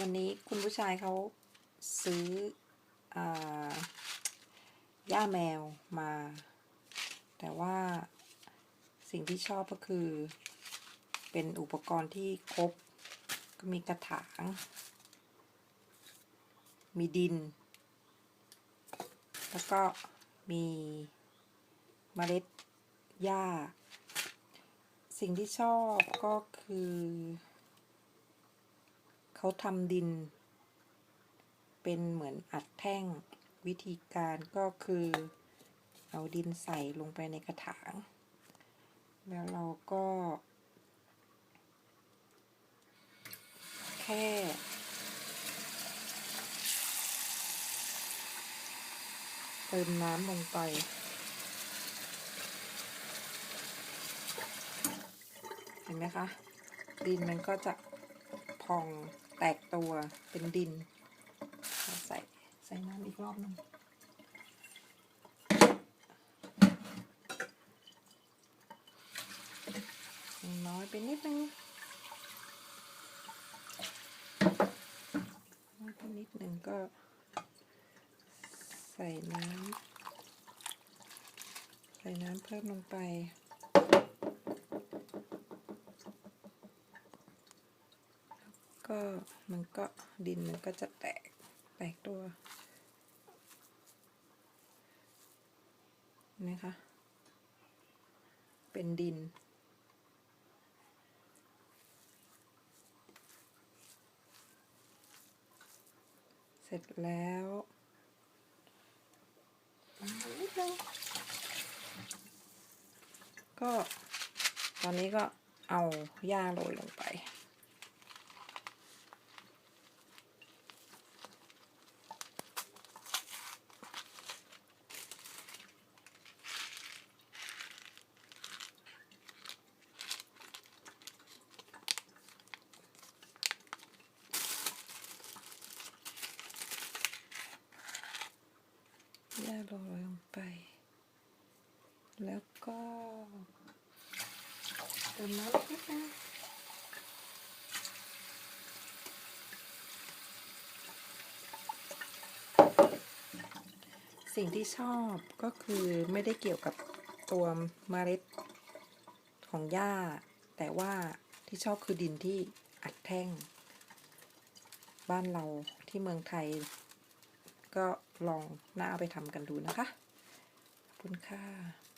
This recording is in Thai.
วันนี้คุณผู้ชายเขาซื้ออย่าแมวมา แต่ว่าสิ่งที่ชอบก็คือ เป็นอุปกรณ์ที่ครบ ก็มีกระถาง มีดิน แล้วก็มีเมล็ดหญ้า สิ่งที่ชอบก็คือ เขาทำดิน เป็นเหมือนอัดแท่งวิธีการก็คือ เอาดินใส่ลงไปในกระถาง แล้วเราก็ แค่เติมน้ำลงไปเห็นไหมคะ ดินมันก็จะพอง แตกตัวเป็นดินใส่ใส่น้ำอีกรอบหนึงน้อยไปนิดนึงน้อยไปนิดนึงก็ใส่น้ำใส่น้ำเพิ่มลงไป ก็มันก็ดินมันก็จะแตกแตกตัวนะคะ เป็นดิน เสร็จแล้วก็ตอนนี้ก็เอาหญ้าโรยลงไป ย่าโรยลงไป แล้วก็เติมน้ำนิดนึงสิ่งที่ชอบก็คือไม่ได้เกี่ยวกับตัวเมล็ดของหญ้า แต่ว่าที่ชอบคือดินที่อัดแท่ง บ้านเราที่เมืองไทย ก็ ลองน่าเอาไปทำกันดูนะคะ ขอบคุณค่ะ